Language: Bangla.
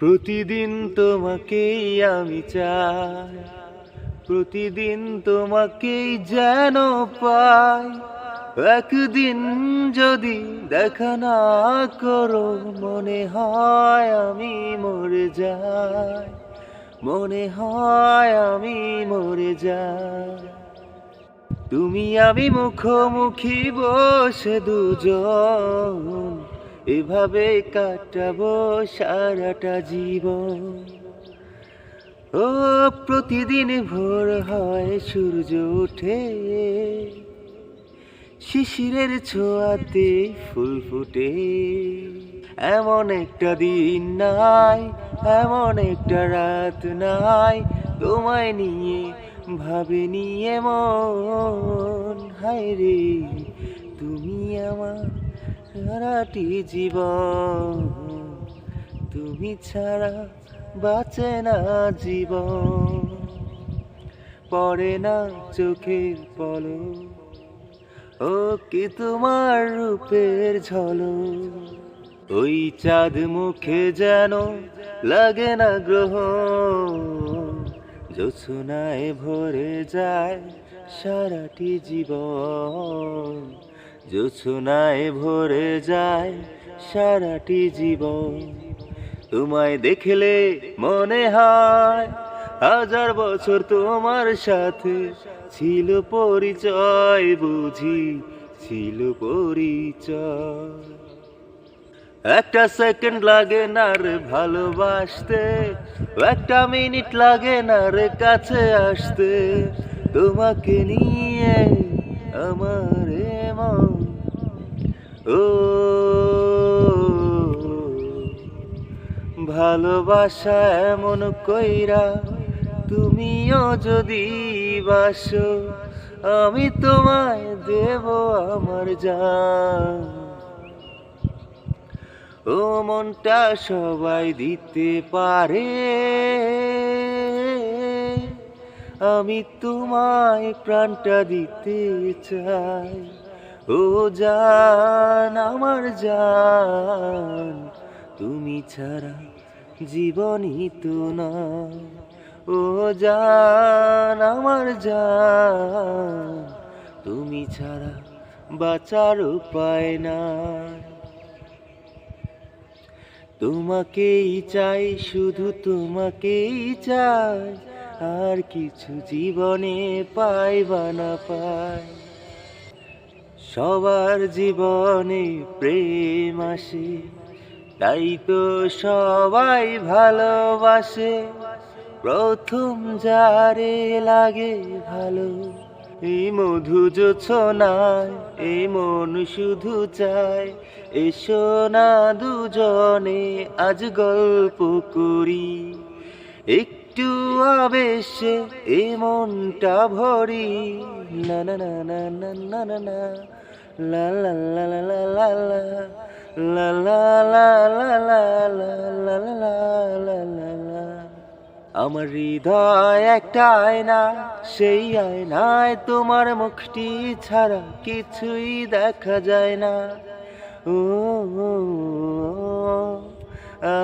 প্রতিদিন তোমাকেই আমি চাই, প্রতিদিন তোমাকেই যেন পাই। একদিন যদি দেখা না করো, মনে হয় আমি মরে যাই, মনে হয় আমি মরে যাই। তুমি আমি মুখোমুখি বসে দুজন এভাবে কাটাবো সারাটা জীবন। ও, প্রতিদিন ভোর হয় সূর্য ওঠে। শিশিরের ছোঁয়াতে ফুল ফুটে। এমন একটা দিন নাই, এমন একটা রাত নাই, তোমায় নিয়ে ভাবে নিয়ে মন হায় রে, তুমি আমার সারাটি জীবন, তুমি ছাড়া বাঁচে না জীবন। পড়ে না চোখের পলো ও কি তোমার রূপের ঝলক? ওই চাঁদ মুখে যেন লাগে না গ্রহ, জোছনায় ভরে যায় সারাটি জীবন। জোছনায় ভরে যায় সারাটি জীবন। তোমায় দেখলে মনে হয় হাজার বছর তোমার সাথে ছিল পরিচয়, বুঝি ছিল পরিচয়। একটা সেকেন্ড লাগে না রে ভালোবাসতে, একটা মিনিট লাগে না রে কাছে আসতে। তোমাকে নিয়ে আমার ও, ভালোবাসা এমন কইরা তুমিও যদি বাসো, আমি তোমায় দেব আমার জান। ও, মনটা সবাই দিতে পারে, আমি তোমায় প্রাণটা দিতে চাই। ও জান, আমার জান, তুমি ছাড়া জীবনই তো না ও জান, আমার জান, তুমি ছাড়া বাঁচার উপায় না তোমাকেই চাই, শুধু তোমাকেই চাই, আর কিছু জীবনে পাই বা না পাই। সবার জীবনে প্রেম আসে, তাই তো সবাই ভালোবাসে। প্রথম যারে লাগে ভালো এই মধু জোছনায় এই মন শুধু চায়। এসো না দুজনে আজ গল্প করি। একটু আবেশে এই মনটা ভরি। না না না না না না না। লা লা লা লা লা লা লা লা লা লা লা লা লা লা লা লা লা আমার হৃদয় একটা আয়না সেই আয়নায় তোমার মুখটি ছাড়া কিছুই দেখা যায় না ও আ।